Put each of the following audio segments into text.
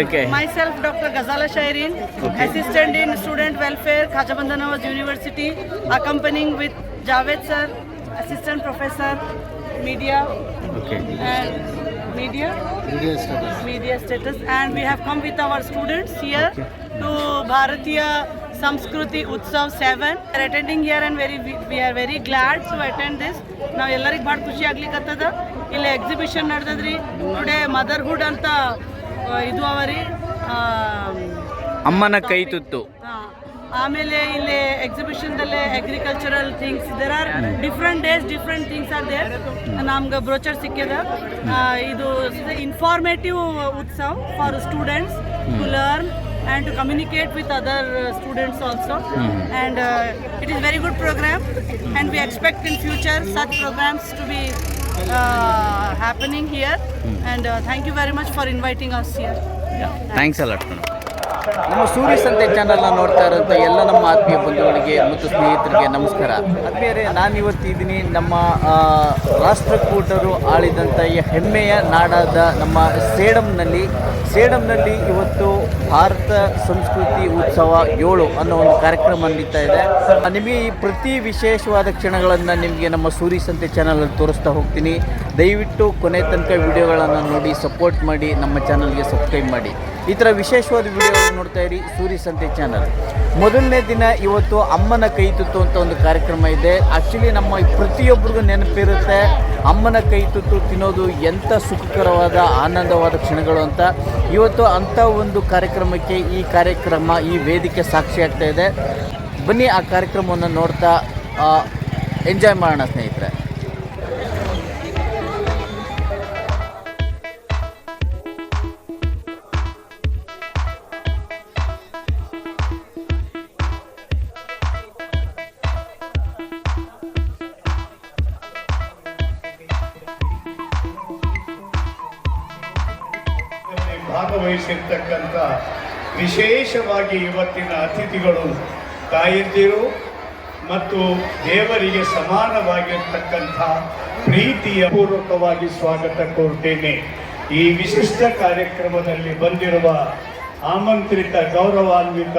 Okay my self doctor Gazala Shireen assistant in student welfare Khaja Banda Nawaz university accompanying with Javed sir assistant professor media media and media? Media status. And we have come with our students here to bharatiya samskruti utsav 7 we are attending here and very we are very glad to ನಾವು ಎಲ್ಲರಿಗೆ ಭಾಳ ಖುಷಿ ಆಗ್ಲಿಕ್ಕತ್ತದ ಇಲ್ಲಿ exhibition ನಡೆದದ್ರಿ. Today motherhood ಅಂತ ಇದು ಅವರಿ ಅಮ್ಮನ ಕೈ ತುತ್ತು. ಆಮೇಲೆ ಇಲ್ಲಿ ಎಕ್ಸಿಬಿಷನ್ದಲ್ಲೇ agricultural things there are different days different things are there ನಮ್ಗೆ ಬ್ರೋಚರ್ ಸಿಕ್ಕಿದ. ಇದು informative utsava for students to learn and to communicate with other students also and it is very good programme and we expect in future such programmes to be Uh, happening here. And uh, thank you very much for inviting us here. Yeah. Thanks, Thanks a lot. ನಮ್ಮ ಸೂರ್ಯ ಸಂತೆ ಚಾನಲ್ನ ನೋಡ್ತಾ ಇರೋಂಥ ಎಲ್ಲ ನಮ್ಮ ಆತ್ಮೀಯ ಬಂಧುಗಳಿಗೆ ಮತ್ತು ಸ್ನೇಹಿತರಿಗೆ ನಮಸ್ಕಾರ. ಅದೇ ನಾನು ಇವತ್ತು ಇದ್ದೀನಿ ನಮ್ಮ ರಾಷ್ಟ್ರಕೂಟರು ಆಳಿದಂಥ ಈ ಹೆಮ್ಮೆಯ ನಾಡಾದ ನಮ್ಮ ಸೇಡಂನಲ್ಲಿ. ಸೇಡಂನಲ್ಲಿ ಇವತ್ತು ಭಾರತ ಸಂಸ್ಕೃತಿ ಉತ್ಸವ ಏಳು ಅನ್ನೋ ಒಂದು ಕಾರ್ಯಕ್ರಮ ನಡೀತಾ ಇದೆ. ನಿಮಗೆ ಈ ಪ್ರತಿ ವಿಶೇಷವಾದ ಕ್ಷಣಗಳನ್ನು ನಿಮಗೆ ನಮ್ಮ ಸೂರಿ ಸಂತೆ ಚಾನಲಲ್ಲಿ ತೋರಿಸ್ತಾ ಹೋಗ್ತೀನಿ. ದಯವಿಟ್ಟು ಕೊನೆ ತನಕ ವಿಡಿಯೋಗಳನ್ನು ನೋಡಿ ಸಪೋರ್ಟ್ ಮಾಡಿ, ನಮ್ಮ ಚಾನಲ್ಗೆ ಸಬ್ಸ್ಕ್ರೈಬ್ ಮಾಡಿ. ಈ ಥರ ವಿಶೇಷವಾದ ವಿಡಿಯೋ ನೋಡ್ತಾ ಇರಿ ಸೂರಿ ಸಂತೆ ಚಾನಲ್ ಮೊದಲನೇ ದಿನ ಇವತ್ತು ಅಮ್ಮನ ಕೈ ತುತ್ತು ಅಂತ ಒಂದು ಕಾರ್ಯಕ್ರಮ ಇದೆ. ಆ್ಯಕ್ಚುಲಿ ನಮ್ಮ ಪ್ರತಿಯೊಬ್ಬರಿಗೂ ನೆನಪಿರುತ್ತೆ ಅಮ್ಮನ ಕೈ ತುತ್ತು ತಿನ್ನೋದು ಎಂಥ ಸುಖಕರವಾದ, ಆನಂದವಾದ ಕ್ಷಣಗಳು ಅಂತ. ಇವತ್ತು ಅಂಥ ಒಂದು ಕಾರ್ಯಕ್ರಮಕ್ಕೆ ಈ ಕಾರ್ಯಕ್ರಮ, ಈ ವೇದಿಕೆ ಸಾಕ್ಷಿ ಆಗ್ತಾ ಇದೆ. ಬನ್ನಿ ಆ ಕಾರ್ಯಕ್ರಮವನ್ನು ನೋಡ್ತಾ ಎಂಜಾಯ್ ಮಾಡೋಣ ಸ್ನೇಹಿತರೆ. ಭಾಗವಹಿಸಿರ್ತಕ್ಕಂಥ ವಿಶೇಷವಾಗಿ ಇವತ್ತಿನ ಅತಿಥಿಗಳು ತಾಯಿದ್ದಿರು ಮತ್ತು ದೇವರಿಗೆ ಸಮಾನವಾಗಿರ್ತಕ್ಕಂಥ ಪ್ರೀತಿಯ ಪೂರ್ವಕವಾಗಿ ಸ್ವಾಗತ ಕೋರ್ತೇನೆ. ಈ ವಿಶಿಷ್ಟ ಕಾರ್ಯಕ್ರಮದಲ್ಲಿ ಬಂದಿರುವ ಆಮಂತ್ರಿತ ಗೌರವಾನ್ವಿತ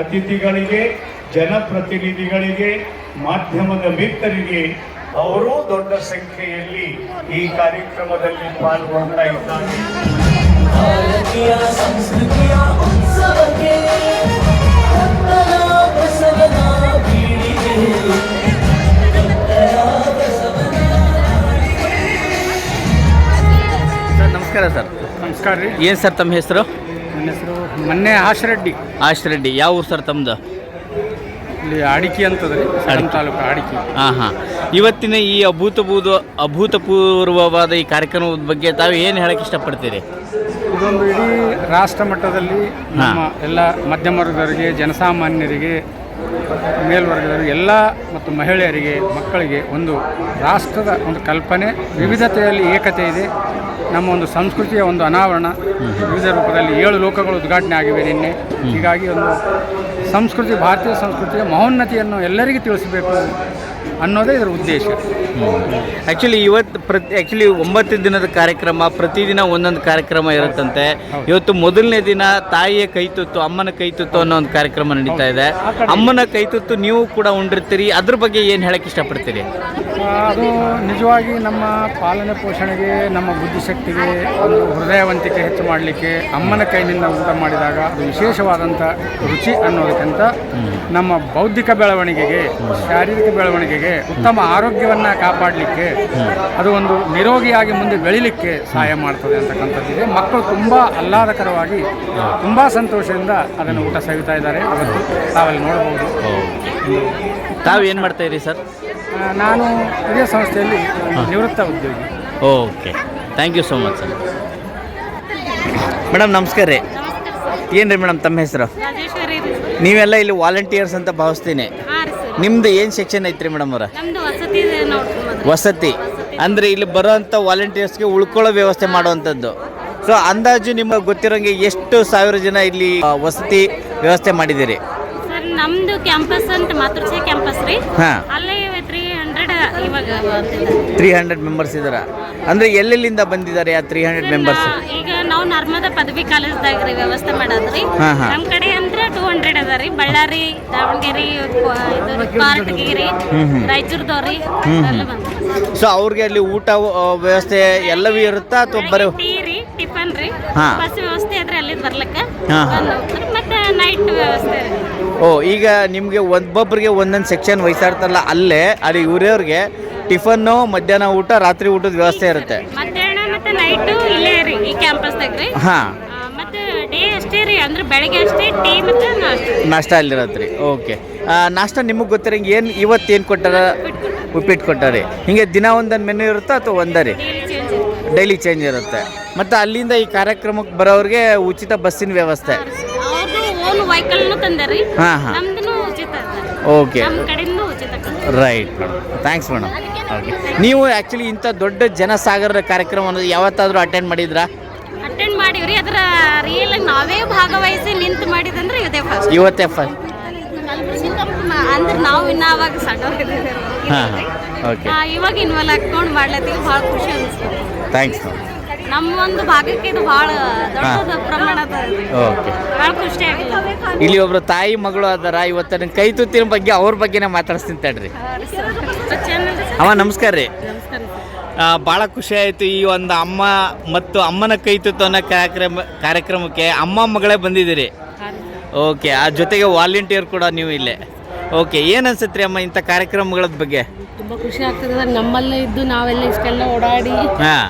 ಅತಿಥಿಗಳಿಗೆ, ಜನಪ್ರತಿನಿಧಿಗಳಿಗೆ, ಮಾಧ್ಯಮದ ಮಿತ್ರರಿಗೆ ಅವರೂ ದೊಡ್ಡ ಸಂಖ್ಯೆಯಲ್ಲಿ ಈ ಕಾರ್ಯಕ್ರಮದಲ್ಲಿ ಪಾಲ್ಗೊಂಡಿದ್ದಾರೆ ಭಾರತೀಯ ಸಂಸ್ಕೃತಿಯ ಉತ್ಸವಕ್ಕೆ ಕತ್ತಲ ಬಸವನ ಪೀಳಿಗೆ ಸರ್ ನಮಸ್ಕಾರ ಸರ್. ನಮಸ್ಕಾರ ರೀ. ಏನು ಸರ್ ತಮ್ಮ ಹೆಸರು? ನನ್ನ ಹೆಸರು ಮೊನ್ನೆ ಆಶರೆಡ್ಡಿ ಆಶ್ ರೆಡ್ಡಿ ಯಾವ ಊರು ಸರ್ ತಮ್ಮದು ಇಲ್ಲಿ ಅಡಿಕೆ ಅಂತದ್ರಿ ಸಣ್ಣ ತಾಲೂಕು ಅಡಿಕೆ ಹಾಂ ಹಾಂ. ಇವತ್ತಿನ ಈ ಅಭೂತಪೂರ್ವ ಅಭೂತಪೂರ್ವವಾದ ಈ ಕಾರ್ಯಕ್ರಮದ ಬಗ್ಗೆ ತಾವು ಏನು ಹೇಳಕ್ಕೆ ಇಷ್ಟಪಡ್ತೀರಿ? ಇದೊಂದು ಇಡೀ ರಾಷ್ಟ್ರ ಮಟ್ಟದಲ್ಲಿ ನಮ್ಮ ಎಲ್ಲ ಮಧ್ಯಮ ವರ್ಗದವರಿಗೆ ಜನಸಾಮಾನ್ಯರಿಗೆ ಮೇಲ್ವರ್ಗದವರಿಗೆ ಎಲ್ಲ ಮತ್ತು ಮಹಿಳೆಯರಿಗೆ ಮಕ್ಕಳಿಗೆ ಒಂದು ರಾಷ್ಟ್ರದ ಒಂದು ಕಲ್ಪನೆ ವಿವಿಧತೆಯಲ್ಲಿ ಏಕತೆ ಇದೆ. ನಮ್ಮ ಒಂದು ಸಂಸ್ಕೃತಿಯ ಒಂದು ಅನಾವರಣ ವಿವಿಧ ರೂಪದಲ್ಲಿ ಏಳು ಲೋಕಗಳು ಉದ್ಘಾಟನೆ ಆಗಿವೆ ನಿನ್ನೆ. ಹೀಗಾಗಿ ಒಂದು ಸಂಸ್ಕೃತಿ ಭಾರತೀಯ ಸಂಸ್ಕೃತಿಯ ಮಹೋನ್ನತಿಯನ್ನು ಎಲ್ಲರಿಗೂ ತಿಳಿಸಬೇಕು. ಅನ್ನೋದೇ ಇದರ ಉದ್ದೇಶ. ಆ್ಯಕ್ಚುಲಿ ಇವತ್ತು ಪ್ರತಿ ಆ್ಯಕ್ಚುಲಿ ಒಂಬತ್ತು ದಿನದ ಕಾರ್ಯಕ್ರಮ ಪ್ರತಿದಿನ ಒಂದೊಂದು ಕಾರ್ಯಕ್ರಮ ಇರುತ್ತಂತೆ. ಇವತ್ತು ಮೊದಲನೇ ದಿನ ತಾಯಿಯ ಕೈತುತ್ತು ಅಮ್ಮನ ಕೈತುತ್ತು ಅನ್ನೋ ಒಂದು ಕಾರ್ಯಕ್ರಮ ನಡೀತಾ ಇದೆ. ಅಮ್ಮನ ಕೈತುತ್ತು ನೀವು ಕೂಡ ಉಂಡಿರ್ತೀರಿ. ಅದ್ರ ಬಗ್ಗೆ ಏನು ಹೇಳಕ್ಕೆ ಇಷ್ಟಪಡ್ತೀರಿ? ಅದು ನಿಜವಾಗಿ ನಮ್ಮ ಪಾಲನೆ ಪೋಷಣೆಗೆ ನಮ್ಮ ಬುದ್ಧಿಶಕ್ತಿಗೆ ಒಂದು ಹೃದಯವಂತಿಕೆ ಹೆಚ್ಚು ಮಾಡಲಿಕ್ಕೆ ಅಮ್ಮನ ಕೈನಿಂದ ಊಟ ಮಾಡಿದಾಗ ಅದು ವಿಶೇಷವಾದಂಥ ರುಚಿ ಅನ್ನೋದಕ್ಕಿಂತ ನಮ್ಮ ಬೌದ್ಧಿಕ ಬೆಳವಣಿಗೆಗೆ ಶಾರೀರಿಕ ಬೆಳವಣಿಗೆಗೆ ಉತ್ತಮ ಆರೋಗ್ಯವನ್ನು ಕಾಪಾಡಲಿಕ್ಕೆ ಅದು ಒಂದು ನಿರೋಗಿಯಾಗಿ ಮುಂದೆ ಬೆಳಿಲಿಕ್ಕೆ ಸಹಾಯ ಮಾಡ್ತದೆ ಅಂತಕ್ಕಂಥದ್ದಿದೆ ಮಕ್ಕಳು ತುಂಬ ಆಹ್ಲಾದಕರವಾಗಿ ತುಂಬ ಸಂತೋಷದಿಂದ ಅದನ್ನು ಊಟ ಸವಿತಾ ಇದ್ದಾರೆ. ಅವತ್ತು ತಾವಲ್ಲಿ ನೋಡಬಹುದು. ತಾವು ಏನು ಮಾಡ್ತಾ ಇರಿ ಸರ್? ನಾನು ಇದೇ ಸಂಸ್ಥೆಯಲ್ಲಿ ನಿವೃತ್ತ ಉದ್ಯೋಗಿ. Okay. Thank you so much sir. Madam ನಮಸ್ಕಾರ ರೀ. ಏನು ರೀ ಮೇಡಮ್ ತಮ್ಮ ಹೆಸರು? ನೀವೆಲ್ಲ ಇಲ್ಲಿ ವಾಲಂಟಿಯರ್ಸ್ ಅಂತ ಭಾವಿಸ್ತೀನಿ. ನಿಮ್ದು ಏನು ಸೆಕ್ಷನ್ ಐತ್ರಿ ಮೇಡಮ್ ಅವರ? ನಮ್ದು ವಸತಿ ವಸತಿ. ಅಂದರೆ ಇಲ್ಲಿ ಬರೋಂಥ ವಾಲಂಟಿಯರ್ಸ್ಗೆ ಉಳ್ಕೊಳ್ಳೋ ವ್ಯವಸ್ಥೆ ಮಾಡುವಂಥದ್ದು. ಸೊ ಅಂದಾಜು ನಿಮಗೆ ಗೊತ್ತಿರೋಂಗೆ ಎಷ್ಟು ಸಾವಿರ ಜನ ಇಲ್ಲಿ ಆ, ವಸತಿ ವ್ಯವಸ್ಥೆ ಮಾಡಿದ್ದೀರಿ? ಸರ್ ನಮ್ದು ಕ್ಯಾಂಪಸ್ ಅಂತ ಮಾತೃಶ್ರೀ ಕ್ಯಾಂಪಸ್ ರೀ. ಹಾಂ. ಅಲ್ಲೇ ತ್ರೀ ಹಂಡ್ರೆಡ್ ಇವಾಗ ಬರ್ತಿದೆ ತ್ರೀ ಹಂಡ್ರೆಡ್ ಮೆಂಬರ್ಸ್ ಇದ್ದಾರೆ? ಅಂದರೆ ಎಲ್ಲೆಲ್ಲಿಂದ ಬಂದಿದ್ದಾರೆ ಆ ತ್ರೀ ಹಂಡ್ರೆಡ್ ಮೆಂಬರ್ಸ್ ಈಗ ನಾವು ನರ್ಮದಾ ಪದವಿ ಕಾಲೇಜ್ದಾಗ ರೀ ವ್ಯವಸ್ಥೆ ಮಾಡದ್ರಿ. ನಮ್ಮ ಕಡೆ ಅಂದ್ರೆ ಟೂ ಹಂಡ್ರೆಡ್ ಅದ ರೀ. ಬಳ್ಳಾರಿ ದಾವಣಗೆರೆ ಪಾರ್ಟ್ಗಿರಿ ರಾಯಚೂರ್ದವ್ರಿ. ಸೊ ಅವ್ರಿಗೆ ಅಲ್ಲಿ ಊಟ ವ್ಯವಸ್ಥೆ ಎಲ್ಲವೂ ಇರುತ್ತಾ ಅಥವಾ ಬರೀ ಟೀ ರೀ ಟಿಫನ್ ರೀ. ಬಸ್ ವ್ಯವಸ್ಥೆ ಆದ್ರೆ ಅಲ್ಲಿ ಬರ್ಲಕ್ಕ. ಮತ್ತೆ ನೈಟ್ ವ್ಯವಸ್ಥೆ ರೀ. ಓ ಈಗ ನಿಮಗೆ ಒಬ್ಬೊಬ್ಬರಿಗೆ ಒಂದೊಂದು ಸೆಕ್ಷನ್ ವಹಿಸಾಡ್ತಾರಲ್ಲ ಅಲ್ಲೇ ಅಲ್ಲಿ ಇವ್ರವ್ರಿಗೆ ಟಿಫನ್ನು ಮಧ್ಯಾಹ್ನ ಊಟ ರಾತ್ರಿ ಊಟದ ವ್ಯವಸ್ಥೆ ಇರುತ್ತೆ. ಮಧ್ಯಾಹ್ನ ಮತ್ತೆ ನೈಟ್ ಇಲ್ಲೇ ರೀ ಈ ಕ್ಯಾಂಪಸ್ದಾಗ ರೀ. ಹಾಂ. ಮತ್ತೆ ಡೇ ಅಷ್ಟೇ ರೀ ಅಂದ್ರೆ ಬೆಳಗ್ಗೆ ಅಷ್ಟೇ ಟೀ ಮತ್ತೆ ನಾಷ್ಟ. ನಾಷ್ಟ ಅಲ್ಲಿರತ್ತೆ ರೀ ಓಕೆ ನಾಷ್ಟ ನಿಮಗೆ ಗೊತ್ತಿರಂಗೆ ಏನು ಇವತ್ತು ಏನು ಕೊಟ್ಟಾರ? ಉಪ್ಪಿಟ್ಟು ಕೊಟ್ಟಾರೆ ಹಿಂಗೆ ದಿನ ಒಂದೊಂದು ಮೆನು ಇರುತ್ತಾ ಅಥವಾ ಒಂದೇ ರೀ? ಡೈಲಿ ಚೇಂಜ್ ಇರುತ್ತೆ. ಮತ್ತು ಅಲ್ಲಿಂದ ಈ ಕಾರ್ಯಕ್ರಮಕ್ಕೆ ಬರೋರಿಗೆ ಉಚಿತ ಬಸ್ಸಿನ ವ್ಯವಸ್ಥೆ. ಅವ್ರದ್ದು ಓನ್ ವೆಹಿಕಲ್ನು ತಂದಾರಿ ಹಾ, ಹಾಂ. ಓಕೆ ನಮ್ಮ ಕಡೆಯಿಂದ. Right madam thanks madam okay ನೀವು ಆ್ಯಕ್ಚುಲಿ ಇಂಥ ದೊಡ್ಡ ಜನಸಾಗರ ಕಾರ್ಯಕ್ರಮವನ್ನು ಯಾವತ್ತಾದರೂ ಅಟೆಂಡ್ ಮಾಡಿದ್ರಾ? ಅಟೆಂಡ್ ಮಾಡಿವ್ರಿ. ಅದರ ರಿಯಲ್ ನಾವೇ ಭಾಗವಹಿಸಿ ನಿಂತು ಮಾಡಿದಂದ್ರೆ ಇದೇ ಫಸ್ಟ್ ಇವತ್ತೇ ಫಸ್ಟ್ ಅಂದ್ರೆ ನಾವು ಇನ್ನ ಅವಾಗ ಸಣ್ಣ ಹಾಂ ಹಾಂ. ಓಕೆ ಇವಾಗ ಇನ್ವಾಲ್ವ್ ಹಾಕೊಂಡು ಮಾಡ್ಲತ್ತೀವಿ. ಭಾಳ ಖುಷಿ ಅನಿಸ್ತದೆ ಥ್ಯಾಂಕ್ಸ್ ನಮ್ಮ ಒಂದು ಭಾಗಕ್ಕೆ ಇದು ಭಾಳ ದೊಡ್ಡದ ಪ್ರಮಾಣದ ಓಕೆ ಭಾಳ ಖುಷಿ ಆಗಿಲ್ಲ ಇಲ್ಲಿ ಒಬ್ರು ತಾಯಿ ಮಗಳು ಅದಾರ ಇವತ್ತು ನನ್ನ ಕೈ ತುತ್ತಿನ ಬಗ್ಗೆ ಅವ್ರ ಬಗ್ಗೆನೇ ಮಾತಾಡ್ಸ್ತೀನಿ ತಡ್ರಿ. ಅಮ್ಮ ನಮಸ್ಕಾರ ರೀ. ಭಾಳ ಖುಷಿ ಆಯಿತು ಈ ಒಂದು ಅಮ್ಮ ಮತ್ತು ಅಮ್ಮನ ಕೈ ತುತ್ತು ಅನ್ನೋ ಕಾರ್ಯಕ್ರಮ ಕಾರ್ಯಕ್ರಮಕ್ಕೆ ಅಮ್ಮ ಮಗಳೇ ಬಂದಿದ್ದೀರಿ. ಓಕೆ ಆ ಜೊತೆಗೆ ವಾಲಂಟಿಯರ್ ಕೂಡ ನೀವು ಇಲ್ಲೇ. ಓಕೆ ಏನು ಅನ್ಸುತ್ತೆ ರೀ ಅಮ್ಮ ಇಂಥ ಕಾರ್ಯಕ್ರಮಗಳ ಬಗ್ಗೆ? ತುಂಬ ಖುಷಿ ಆಗ್ತದೆ. ಸರ್ ನಮ್ಮಲ್ಲೇ ಇದ್ದು ನಾವೆಲ್ಲ ಇಷ್ಟೆಲ್ಲ ಓಡಾಡಿ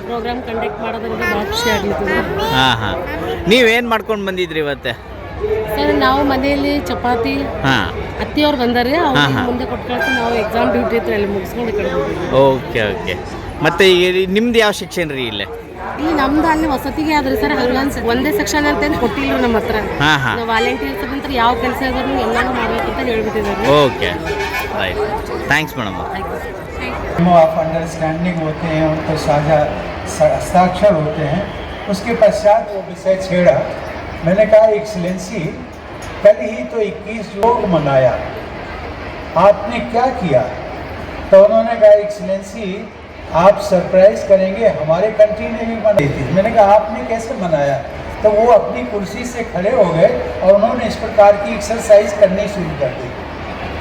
ಪ್ರೋಗ್ರಾಮ್ ಕಂಡಕ್ಟ್ ಮಾಡೋದ್ರಿಂದ ಭಾಳ ಖುಷಿ ಆಗಿತ್ತು ಹಾ ಹಾ. ನೀವೇನ್ ಮಾಡ್ಕೊಂಡು ಬಂದಿದ್ರಿ ಇವತ್ತೆ? ಸರ್ ನಾವು ಮನೆಯಲ್ಲಿ ಚಪಾತಿ ಹಾ. ಅತ್ತಿಯವ್ರು ಬಂದಾರೆ. ಅವ್ರಿಗೆ ಮುಂದೆ ಕೊಟ್ಟು ಕಳ್ಸಿ ನಾವು ಎಕ್ಸಾಮ್ ಡ್ಯೂಟಿ ಇತ್ತು ಅಲ್ಲಿ ಮುಗಿಸ್ಕೊಂಡು ಈ ಕಡೆ. Okay okay. ಮತ್ತೆ ನಿಮ್ದು ಯಾವ ಶಿಕ್ಷಣ ರೀ ಇಲ್ಲೇ? ಇಲ್ಲಿ ನಮ್ದು ಅಲ್ಲಿ ವಸತಿಗೆ ಆದ್ರೆ ಸರ್ ಹಂಗನ್ಸ್ ಒಂದೇ ಸೆಕ್ಷನ್ ಅಂತ ಏನು ಕೊಟ್ಟಿಲ್ಲ ನಮ್ಮ ಹತ್ರ ಹಾಂ. ವಾಲಂಟಿಯರ್ಸ್ ಅಂತ ಯಾವ ಕೆಲಸ ಇದ್ರು ಎಲ್ಲಾನು ಮಾಡ್ಬೇಕಂತ ಹೇಳ್ಬಿಟ್ಟಿದ್ದಾರೆ. ಓಕೆ. राइट थैंक्स मैडम आप अंडरस्टैंडिंग होते हैं, उनको साझा हस्ताक्षर होते हैं। उसके पश्चात वो विषय छेड़ा। मैंने कहा एक्सलेंसी कल ही तो 21 योग मनाया। आपने क्या किया? तो उन्होंने कहा एक्सलेंसी आप सरप्राइज़ करेंगे, हमारे कंट्री ने भी मनाई थी। मैंने कहा, आपने कैसे मनाया? तो वो अपनी कुर्सी से खड़े हो गए और उन्होंने इस प्रकार की एक्सरसाइज करनी शुरू कर दी।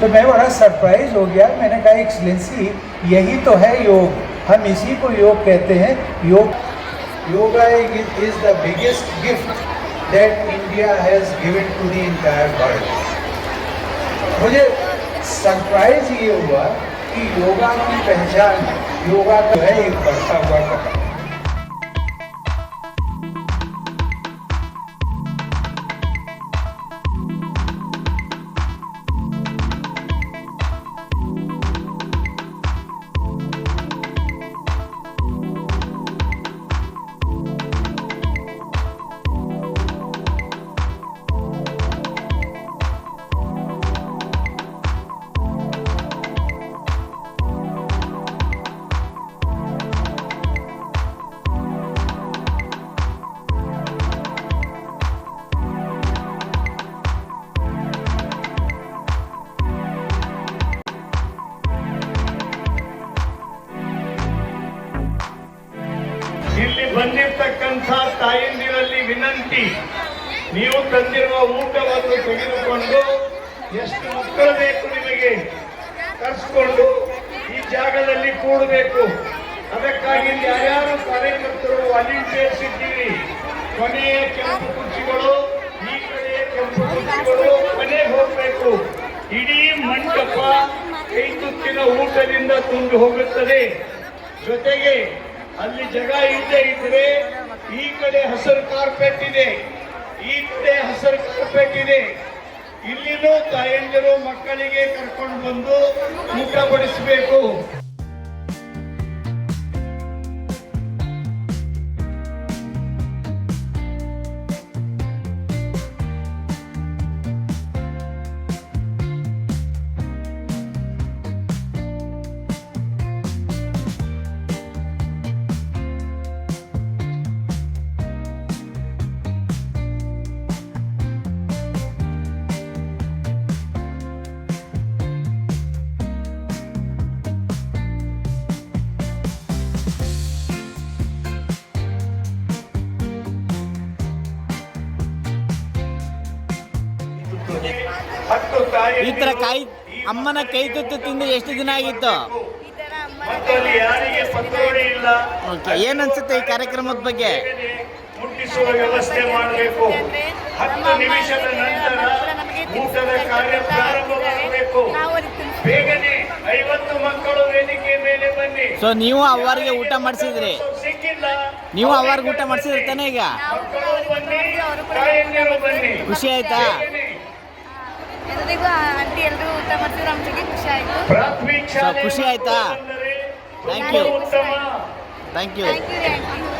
तो मैं बड़ा सरप्राइज़ हो गया। मैंने कहा, एक्सलेंसी, यही तो है योग। हम इसी को योग कहते हैं। योग, yoga is the biggest gift that India has given to the entire world मुझे सरप्राइज़ ये हुआ कि योगा की पहचान, योगा तो है एक बढ़ता हुआ कदम ತಾಯಂದಿರಲ್ಲಿ ವಿನಂತಿ, ನೀವು ತಂದಿರುವ ಊಟವನ್ನು ತೆಗೆದುಕೊಂಡು ಎಷ್ಟು ಮಕ್ಕಳು ಬೇಕು ನಿಮಗೆ, ಕರೆಸ್ಕೊಂಡು ಈ ಜಾಗದಲ್ಲಿ ಕೂಡಬೇಕು. ಅದಕ್ಕಾಗಿ ಯಾರ್ಯಾರು ಕಾರ್ಯಕರ್ತರು ವಾಲಂಟಿಯರ್ಸ್ ಇದ್ದೀರಿ ಕೊನೆಯ ಕೆಂಪು ಕುರ್ಚಿಗಳು, ಈ ಕಡೆಯ ಕೆಂಪು ಕುರ್ಚಿಗಳು ಮನೆಗೆ ಹೋಗಬೇಕು. ಇಡೀ ಮಂಟಪ ಕೈ ಊಟದಿಂದ ತುಂಬಿ ಹೋಗುತ್ತದೆ. ಜೊತೆಗೆ ಅಲ್ಲಿ ಜಾಗ ಇಲ್ಲದೆ ಇದ್ರೆ ಈ ಕಡೆ ಹಸಿರು ಕಾರ್ಪೆಟ್ ಇದೆ, ಈ ಕಡೆ ಹಸಿರು ಕಾರ್ಪೆಟ್ ಇದೆ. ಇಲ್ಲಿನೂ ತಾಯಂದಿರು ಮಕ್ಕಳಿಗೆ ಕರ್ಕೊಂಡು ಬಂದು ಊಟ ಈ ತರ ಕಾಯಿ ಅಮ್ಮನ ಕೈ ತುತ್ತು ತಿಂದು ಎಷ್ಟು ದಿನ ಆಗಿತ್ತು? ಓಕೆ ಏನು ಅನ್ಸುತ್ತೆ ಈ ಕಾರ್ಯಕ್ರಮದ ಬಗ್ಗೆ? ಮುಟ್ಟಿಸುವ ವ್ಯವಸ್ಥೆ ಮಾಡಬೇಕು. ಹತ್ತು ನಿಮಿಷದ ನಂತರ ಊಟದ ಕಾರ್ಯ ಪ್ರಾರಂಭವಾಗಬೇಕು. ಬೇಗನೆ ಐವತ್ತು ಮಕ್ಕಳು ವೇದಿಕೆ ಮೇಲೆ ಬನ್ನಿ. ಸೊ ನೀವು ಅವರಿಗೆ ಊಟ ಮಾಡಿಸಿದ್ರಿ? ಸಿಕ್ಕಿಲ್ಲ. ನೀವು ಅವ್ರಿಗೆ ಊಟ ಮಾಡಿಸಿದ್ರಿ ತಾನೇ ಈಗ? ಬನ್ನಿ ಖುಷಿ ಆಯ್ತಾ? ಎಲ್ರಿಗೂ ಆಂಟಿ ಎಲ್ಲರೂ ಊಟ ಮಾಡ್ತಿದ್ರು ನಮ್ಗೆ ಖುಷಿ ಆಯ್ತು. ಖುಷಿ ಆಯ್ತಾ? Thank you thank you thank you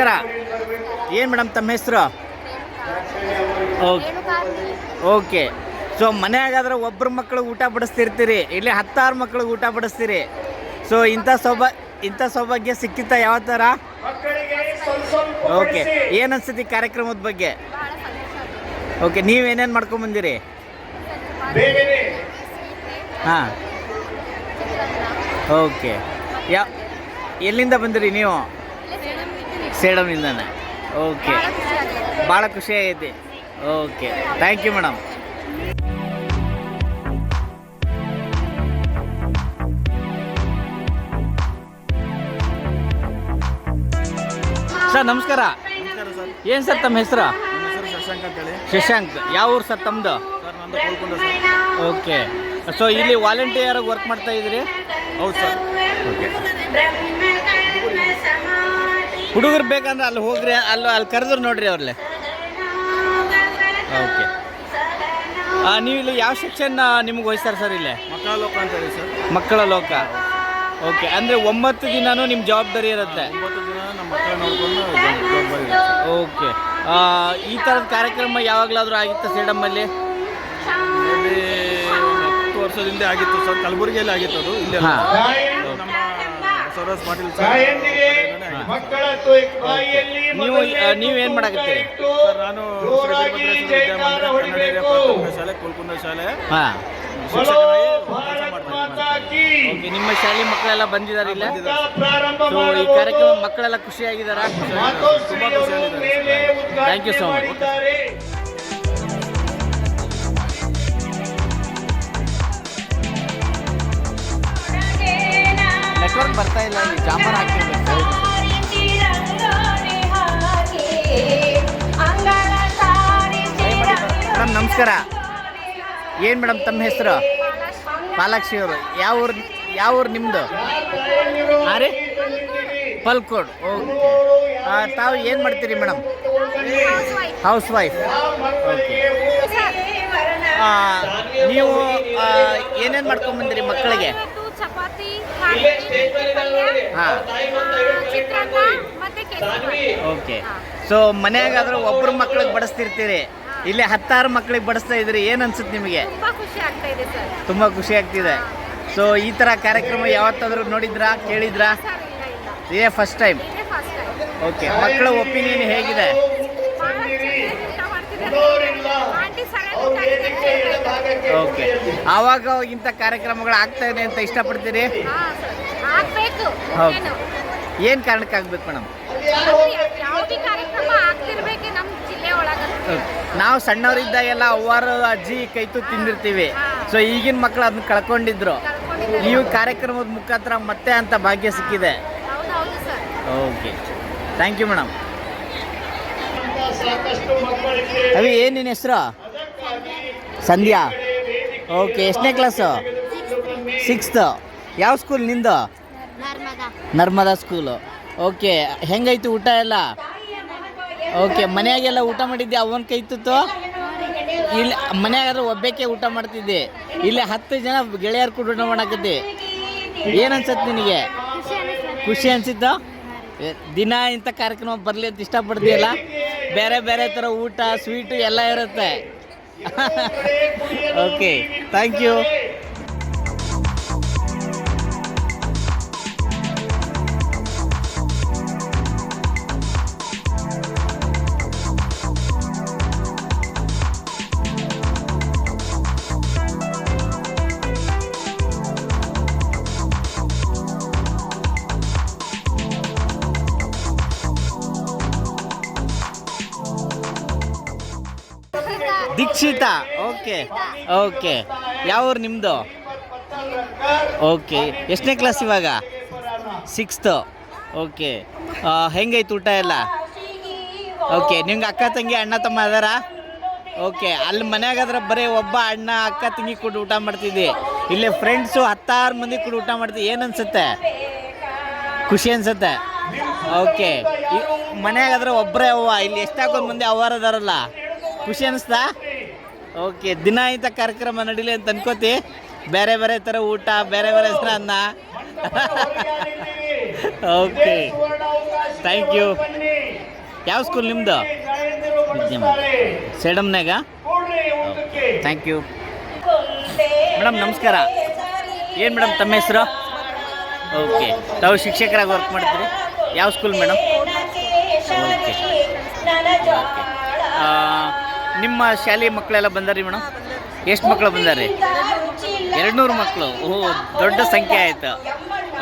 ನಮಸ್ಕಾರ ಏನು ಮೇಡಮ್ ತಮ್ಮ ಹೆಸರು? ಓಕೆ. ಓಕೆ. ಸೊ ಮನೆಯಾಗಾದ್ರೆ ಒಬ್ಬರು ಮಕ್ಕಳು ಊಟ ಬಡಿಸ್ತಿರ್ತೀರಿ. ಇಲ್ಲಿ ಹತ್ತಾರು ಮಕ್ಕಳು ಊಟ ಬಡಿಸ್ತೀರಿ. ಸೊ ಇಂಥ ಸೌಭಾ ಇಂಥ ಸೌಭಾಗ್ಯ ಸಿಕ್ಕಿತ್ತ ಯಾವ ಥರ ಓಕೆ. ಏನು ಅನ್ಸುತ್ತೆ ಕಾರ್ಯಕ್ರಮದ ಬಗ್ಗೆ? ಓಕೆ ನೀವೇನೇನು ಮಾಡ್ಕೊಂಬಂದಿರಿ ಹಾಂ. ಓಕೆ. ಯಾ ಎಲ್ಲಿಂದ ಬಂದಿರಿ ನೀವು? ಸೇಡಮ್ನಿಂದನೇ ಓಕೆ ಭಾಳ ಖುಷಿ ಆಗೈತಿ. Okay thank you madam sir ನಮಸ್ಕಾರ. ಏನು ಸರ್ ತಮ್ಮ ಹೆಸರು? ಶಶಾಂಕ್. ಯಾವ ಊರು ಸರ್ ತಮ್ಮದು ಓಕೆ ಸೊ ಇಲ್ಲಿ ವಾಲಂಟಿಯರ್ ವರ್ಕ್ ಮಾಡ್ತಾ ಇದ್ದೀರಿ? ಹೌದು ಸರ್. ಹುಡುಗರು ಬೇಕಂದ್ರೆ ಅಲ್ಲಿ ಹೋಗ್ರಿ ಅಲ್ಲಿ ಅಲ್ಲಿ ಕರೆದ್ರು ನೋಡ್ರಿ ಅವ್ರಲ್ಲೇ ಓಕೆ. ನೀವು ಇಲ್ಲಿ ಯಾವ ಸೆಕ್ಷನ್ ನಿಮ್ಗೆ ವಹಿಸ್ತಾರೆ ಸರ್ ಇಲ್ಲೇ? ಮಕ್ಕಳ ಲೋಕ ಅಂತ ಹೇಳಿ ಸರ್ ಮಕ್ಕಳ ಲೋಕ. ಓಕೆ ಅಂದರೆ ಒಂಬತ್ತು ದಿನವೂ ನಿಮ್ಮ ಜವಾಬ್ದಾರಿ ಇರುತ್ತೆ. ಒಂಬತ್ತು ದಿನ ನಮ್ಮ ಮಕ್ಕಳ ನೋಡ್ಕೊಂಡು ಜವಾಬ್ದಾರಿ ಇದೆ ಸರ್. ಓಕೆ. ಈ ಥರದ ಕಾರ್ಯಕ್ರಮ ಯಾವಾಗಲಾದರೂ ಆಗಿತ್ತು ಸೇಡಮ್ಮಲ್ಲಿ ಇಲ್ಲಿ ಒಂದು ಹತ್ತು ವರ್ಷದಿಂದ ಆಗಿತ್ತು ಸರ್ ಕಲಬುರಗಿಯಲ್ಲಿ ಆಗಿತ್ತು ಅದು ಇಲ್ಲಿ ಅಲ್ಲ. ಹಾಂ. ನಮ್ಮ ಬಸವರಾಜ್ ಪಾಟೀಲ್ ಸರ್ ಮಕ್ಕಳ ಬಾಯಿಯಲ್ಲಿ ನೀವು ಮೊದಲನೇ ಆ, ನೀವು ಏನ್ ಮಾಡಕತ್ತೀರಿ? ನಾನು ಶಾಲೆ ಕೋಲ್ಕುಂದ ಶಾಲೆ. ನಿಮ್ಮ ಶಾಲೆ ಮಕ್ಕಳೆಲ್ಲ ಬಂದಿದ್ದಾರೆ ಇಲ್ಲ ಈ ಕಾರ್ಯಕ್ರಮ ಮಕ್ಕಳೆಲ್ಲ ಖುಷಿಯಾಗಿದ್ದಾರಾ thank you so much. Network ಬರ್ತಾ ಇಲ್ಲ ಇಲ್ಲಿ ಜಾಮರ್ ಹಾಕಿರ್ಬೇಕು ನಮಸ್ಕಾರ. ಏನು ಮೇಡಮ್ ತಮ್ಮ ಹೆಸರು? ಪಾಲಾಕ್ಷಿ ಅವರು. ಯಾವ ಊರು ಯಾವ ಊರು ನಿಮ್ಮದು ಹಾಂ ರೀ? ಪಲ್ಕೋಡ್. ಓಕೆ. ತಾವು ಏನು ಮಾಡ್ತೀರಿ ಮೇಡಮ್? ಹೌಸ್ ವೈಫ್ ಓಕೆ ನೀವು ಏನೇನು ಮಾಡ್ಕೊಂಬಂದಿರಿ ಮಕ್ಕಳಿಗೆ? ಚಪಾತಿ ಹಾಂ ಓಕೆ. ಸೊ ಮನೆಯಾಗಾದ್ರೂ ಒಬ್ಬರು ಮಕ್ಳಿಗೆ ಬಡಿಸ್ತಿರ್ತೀರಿ? ಇಲ್ಲಿ ಹತ್ತಾರು ಮಕ್ಕಳಿಗೆ ಬಡಿಸ್ತಾ ಇದ್ರಿ ಏನು ಅನ್ಸುತ್ತೆ ನಿಮಗೆ? ತುಂಬಾ ಖುಷಿ ಆಗ್ತಾ ಇದೆ ಸರ್. ತುಂಬ ಖುಷಿ ಆಗ್ತಿದೆ. ಸೊ ಈ ಥರ ಕಾರ್ಯಕ್ರಮ ಯಾವತ್ತಾದರೂ ನೋಡಿದ್ರಾ ಕೇಳಿದ್ರಾ? ಸರ್ ಇಲ್ಲ ಇಲ್ಲ. ಇದೇ ಫಸ್ಟ್ ಟೈಮ್ ಇದೇ ಫಸ್ಟ್ ಟೈಮ್ ಓಕೆ ಮಕ್ಕಳ ಒಪಿನಿಯನ್ ಹೇಗಿದೆ? ಆಂಟಿ ಓಕೆ ಆವಾಗ ಇಂಥ ಕಾರ್ಯಕ್ರಮಗಳು ಆಗ್ತಾ ಇದೆ ಅಂತ ಇಷ್ಟಪಡ್ತೀರಿ? ಆಗ್ಬೇಕು ಹೌದು. ಏನು? ಏನು ಕಾರಣಕ್ಕೆ ಆಗ್ಬೇಕು ಮೇಡಮ್ ಯಾವುದೇ ಕಾರ್ಯಕ್ರಮ ಆಗ್ತಿರ್ಬೇಕು ನಮ್ಮ ಜಿಲ್ಲೆ ಒಳಗ ನಾವು ಸಣ್ಣವರಿದ್ದಾಗೆಲ್ಲ ಅವ್ವಾರು ಅಜ್ಜಿ ಕೈತು ತಿಂದಿರ್ತೀವಿ. ಸೊ ಈಗಿನ ಮಕ್ಕಳು ಅದನ್ನ ಕಳ್ಕೊಂಡಿದ್ರು. ಈ ಕಾರ್ಯಕ್ರಮದ ಮುಖಾಂತರ ಮತ್ತೆ ಅಂತ ಭಾಗ್ಯ ಸಿಕ್ಕಿದೆ. ಓಕೆ ಥ್ಯಾಂಕ್ ಯು ಮೇಡಮ್ ಅವಿ ಏನು ನಿನ್ನ ಹೆಸರು? ಸಂಧ್ಯಾ. ಓಕೆ ಎಷ್ಟನೇ ಕ್ಲಾಸು ಸಿಕ್ಸ್ತ್ ಯಾವ ಸ್ಕೂಲ್ ನಿಂದು? ನರ್ಮದಾ. ಸ್ಕೂಲು ಓಕೆ ಹೆಂಗೈತು ಊಟ ಎಲ್ಲ? ಓಕೆ, ಮನೆಯಾಗೆಲ್ಲ ಊಟ ಮಾಡಿದ್ದೆ ಅವನ ಕೈ ತುತ್ತು? ಇಲ್ಲಿ, ಮನೆಯಾಗಾದ್ರೆ ಒಬ್ಬಕ್ಕೆ ಊಟ ಮಾಡ್ತಿದ್ದೆ. ಇಲ್ಲಿ ಹತ್ತು ಜನ ಗೆಳೆಯರು ಕೂಡ ಊಟ ಮಾಡಕತ್ತಿ. ಏನು ನಿನಗೆ? ಖುಷಿ ಅನ್ಸಿತ್ತು? ದಿನ ಇಂಥ ಕಾರ್ಯಕ್ರಮ ಬರಲಿ ಅಂತ ಇಷ್ಟಪಡ್ತೀಯಲ್ಲ? ಬೇರೆ ಬೇರೆ ಥರ ಊಟ ಸ್ವೀಟು ಎಲ್ಲ ಇರುತ್ತೆ. Okay thank you Dikshita okay. Okay. ಯಾವ ಊರು ನಿಮ್ಮದು ಓಕೆ. ಎಷ್ಟನೇ ಕ್ಲಾಸ್ ಇವಾಗ? Sixth okay. ಹೆಂಗೈತೆ ಊಟ ಎಲ್ಲ? ಓಕೆ. ನಿಮ್ಗೆ ಅಕ್ಕ ತಂಗಿ, ಅಣ್ಣ ತಮ್ಮ ಅದಾರ? ಓಕೆ. ಅಲ್ಲಿ ಮನೆಯಾಗಾದ್ರೆ ಬರೀ ಒಬ್ಬ ಅಣ್ಣ, ಅಕ್ಕ ತಂಗಿ ಕೂಡ ಊಟ ಮಾಡ್ತಿದ್ವಿ. ಇಲ್ಲಿ ಫ್ರೆಂಡ್ಸು ಹತ್ತಾರು ಮಂದಿ ಕೂಡ ಊಟ ಮಾಡ್ತೀವಿ ಏನನ್ಸುತ್ತೆ ಖುಷಿ ಅನ್ಸುತ್ತೆ? ಓಕೆ. ಮನೆಯಾಗಾದ್ರೆ ಒಬ್ಬರೇ ಅವ್ವ. ಇಲ್ಲಿ ಎಷ್ಟಾಕೊಂದು ಮಂದಿ ಅವ್ವಾರ ಅದಾರಲ್ಲ? ಖುಷಿ ಅನಿಸ್ತಾ? ಓಕೆ ದಿನ ಇಂಥ ಕಾರ್ಯಕ್ರಮ ನಡೀಲಿ ಅಂತ ಅನ್ಕೋತಿ. ಬೇರೆ ಬೇರೆ ಥರ ಊಟ ಬೇರೆ ಬೇರೆ ಥರ ಅನ್ನ. ಓಕೆ. ಥ್ಯಾಂಕ್ ಯು ಯಾವ ಸ್ಕೂಲ್ ನಿಮ್ಮದು ವಿದ್ಯಮ ಸೇಡಮ್ನಾಗ ಥ್ಯಾಂಕ್ ಯು ಮೇಡಮ್ ನಮಸ್ಕಾರ. ಏನು ಮೇಡಮ್ ತಮ್ಮ ಹೆಸರು? ಓಕೆ. ತಾವು ಶಿಕ್ಷಕರಾಗಿ ವರ್ಕ್ ಮಾಡ್ತೀರಿ? ಯಾವ ಸ್ಕೂಲ್ ಮೇಡಮ್ ಓಕೆ. ನಿಮ್ಮ ಶಾಲೆ ಮಕ್ಕಳೆಲ್ಲ ಬಂದಾರಿ ಮೇಡಮ್? ಎಷ್ಟು ಮಕ್ಕಳು ಬಂದಾರಿ ಎರಡು ನೂರು ಮಕ್ಕಳು ಓಹ್ ದೊಡ್ಡ ಸಂಖ್ಯೆ ಆಯಿತು.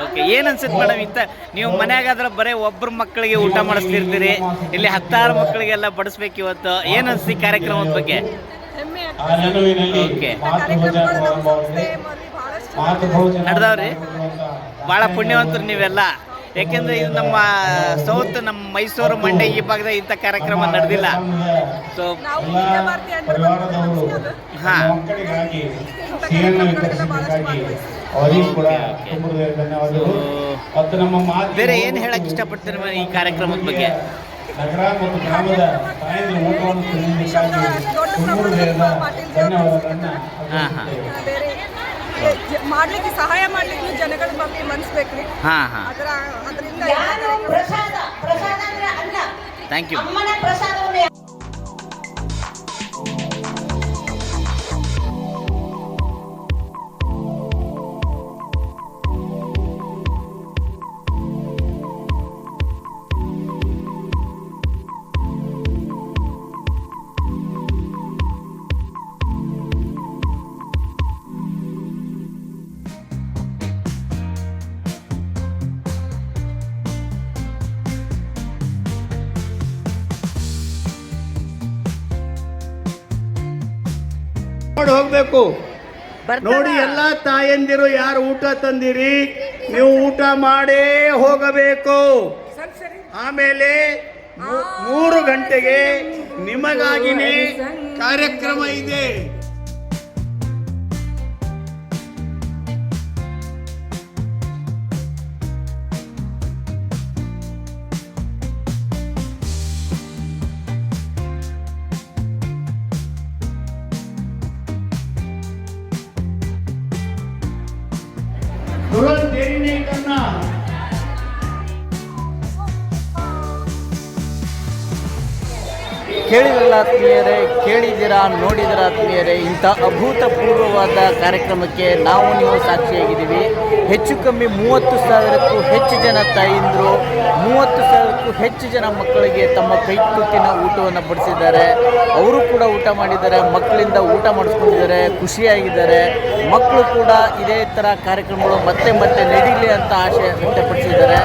ಓಕೆ ಏನು ಅನ್ಸುತ್ತೆ ಮೇಡಮ್ ಇಂಥ ನೀವು ಮನೆಯಾಗಾದ್ರೆ ಬರೀ ಒಬ್ಬರು ಮಕ್ಕಳಿಗೆ ಊಟ ಮಾಡಿಸ್ತಿರ್ತೀರಿ ಇಲ್ಲಿ ಹತ್ತಾರು ಮಕ್ಕಳಿಗೆಲ್ಲ ಬಡಿಸ್ಬೇಕು ಇವತ್ತು. ಏನು ಅನ್ಸಿ ಕಾರ್ಯಕ್ರಮದ ಬಗ್ಗೆ? ಓಕೆ. ನಡ್ದಾವ್ರಿ? ಮಾಡುವಂತ ಭಾಳ ಪುಣ್ಯವಂತರು ನೀವೆಲ್ಲ. ಯಾಕೆಂದ್ರೆ ಇದು ನಮ್ಮ ಸೌತ್ ನಮ್ಮ ಮೈಸೂರು ಮಂಡ್ಯ ಈ ಭಾಗದ ಇಂಥ ಕಾರ್ಯಕ್ರಮ ನಡೆದಿಲ್ಲ. ಸೊ ಹಾಂ. ಬೇರೆ ಏನು ಹೇಳಕ್ಕೆ ಇಷ್ಟಪಡ್ತೀರಿ ಮೇಡಮ್ ಈ ಕಾರ್ಯಕ್ರಮದ ಬಗ್ಗೆ? ನಗರ ಮತ್ತು ಗ್ರಾಮದ ತಾಯಂದಿರ ಊಟವನ್ನು ಧನ್ಯವಾದಗಳನ್ನ ಹಾಂ ಹಾಂ. ಬೇರೆ ಮಾಡ್ಲಿಕ್ಕೆ ಸಹಾಯ ಮಾಡ್ಲಿಕ್ಕೆ ಜನಗಳ ಬಗ್ಗೆ ಮನಸ್ಬೇಕ್ರಿ ಅದ್ರ ಹಾಂ ಅದರ ಅದರಿಂದ ಪ್ರಸಾದ ಪ್ರಸಾದ ಅಂದ್ರೆ ಅನ್ನ. ಥ್ಯಾಂಕ್ ಯು ಅಮ್ಮನ ಪ್ರಸಾದವನ್ನು ನೋಡಿ ನೋಡಿ ಎಲ್ಲ ತಾಯಂದಿರು ಯಾರು ಊಟ ತಂದಿರಿ ನೀವು ಊಟ ಮಾಡೇ ಹೋಗಬೇಕು. ಆಮೇಲೆ ಮೂರು ಗಂಟೆಗೆ ನಿಮಗಾಗಿನೇ ಕಾರ್ಯಕ್ರಮ ಇದೆ. ಕೇಳಿದ್ರಲ್ಲ ಆತ್ಮೀಯರೇ ಕೇಳಿದಿರಾ ನೋಡಿದಿರ ಆತ್ಮೀಯರೇ, ಇಂಥ ಅಭೂತಪೂರ್ವವಾದ ಕಾರ್ಯಕ್ರಮಕ್ಕೆ ನಾವು ನೀವು ಸಾಕ್ಷಿಯಾಗಿದ್ದೀವಿ. ಹೆಚ್ಚು ಕಮ್ಮಿ ಮೂವತ್ತು ಸಾವಿರಕ್ಕೂ ಹೆಚ್ಚು ಜನ ತಾಯಿಂದರು, ಮೂವತ್ತು ಸಾವಿರಕ್ಕೂ ಹೆಚ್ಚು ಜನ ಮಕ್ಕಳಿಗೆ ತಮ್ಮ ಕೈ ತುತ್ತಿನ ಊಟವನ್ನು ಬಡಿಸಿದ್ದಾರೆ. ಅವರು ಕೂಡ ಊಟ ಮಾಡಿದ್ದಾರೆ, ಮಕ್ಕಳಿಂದ ಊಟ ಮಾಡಿಸ್ಕೊಂಡಿದ್ದಾರೆ, ಖುಷಿಯಾಗಿದ್ದಾರೆ. ಮಕ್ಕಳು ಕೂಡ ಇದೇ ಥರ ಕಾರ್ಯಕ್ರಮಗಳು ಮತ್ತೆ ಮತ್ತೆ ನಡೀಲಿ ಅಂತ ಆಶೆ ವ್ಯಕ್ತಪಡಿಸಿದ್ದಾರೆ.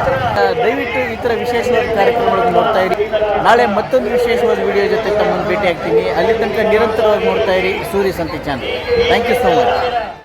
ದಯವಿಟ್ಟು ಈ ಥರ ವಿಶೇಷವಾದ ಕಾರ್ಯಕ್ರಮಗಳನ್ನು ನೋಡ್ತಾ ಇರಿ. ನಾಳೆ ಮತ್ತೊಂದು ವಿಶೇಷವಾದ ವಿಡಿಯೋ ಜೊತೆ ತಮ್ಮನ್ನು ಭೇಟಿ ಆಗ್ತೀನಿ ಅಲ್ಲಿ ತನಕ ನಿರಂತರವಾಗಿ ನೋಡ್ತಾ ಇರಿ. Surya Santhi channel thank you so much